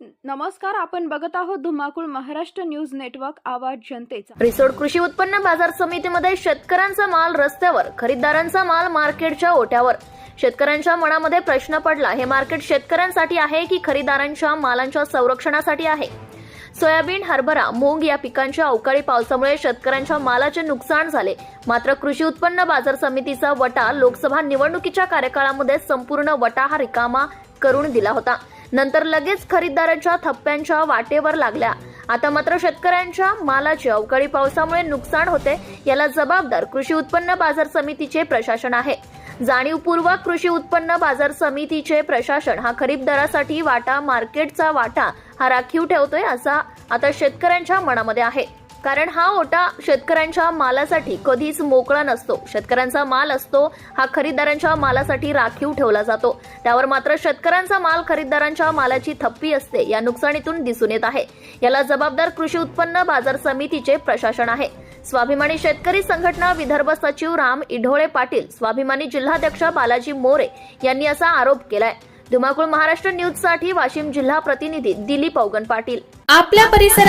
नमस्कार आपण बघत आहोत धुमाकूळ महाराष्ट्र न्यूज नेटवर्क आवाज जनतेचा. रिसोड कृषी उत्पन्न बाजार समितीमध्ये शेतकऱ्यांचा माल रस्त्यावर खरीदारांचा माल मार्केटच्या ओट्यावर. शेतकऱ्यांच्या मनामध्ये प्रश्न पडला हे मार्केट शेतकऱ्यांसाठी आहे की खरीदारांच्या मालांच्या संरक्षणासाठी आहे? सोयाबीन हरभरा मूग या पिकांच्या अवकाळी पावसामुळे शेतकऱ्यांच्या मालाचे नुकसान झाले. मात्र कृषी उत्पन्न बाजार समितीचा वटा लोकसभा निवडणुकीच्या कार्यकाळामध्ये संपूर्ण वटा हा रिकामा करून दिला होता. नंतर लगेच खरीददारांच्या थप्प्यांच्या वाटेवर लागल्या. आता मात्र शेतकऱ्यांच्या मालाचे अवकाळी पावसामुळे नुकसान होते याला जबाबदार कृषी उत्पन्न बाजार समितीचे प्रशासन आहे. जाणीवपूर्वक कृषी उत्पन्न बाजार समितीचे प्रशासन हा खरीप दरासाठी वाटा मार्केटचा वाटा हा राखीव ठेवतोय असा आता शेतकऱ्यांच्या मनामध्ये आहे. कारण हा ओटा शेतकऱ्यांच्या मालासाठी कधीच मोकळा नसतो. शेतकऱ्यांचा माल असतो हा खरेदीदारांच्या मालासाठी राखीव ठेवला जातो. त्यावर मात्र शेतकऱ्यांचा माल खरेदीदारांच्या मालाची थप्पी असते या नुकसानीतून दिसून येत आहे. याला जबाबदार कृषी उत्पन्न बाजार समितीचे प्रशासन आहे. स्वाभिमानी शेतकरी संघटना विदर्भ सचिव राम इढोळे पाटील स्वाभिमानी जिल्हाध्यक्ष बालाजी मोरे यांनी असा आरोप केलाय. धुमाकूळ महाराष्ट्र न्यूजसाठी वाशिम जिल्हा प्रतिनिधी दिलीप अवगन पाटील. आपल्या परिसरात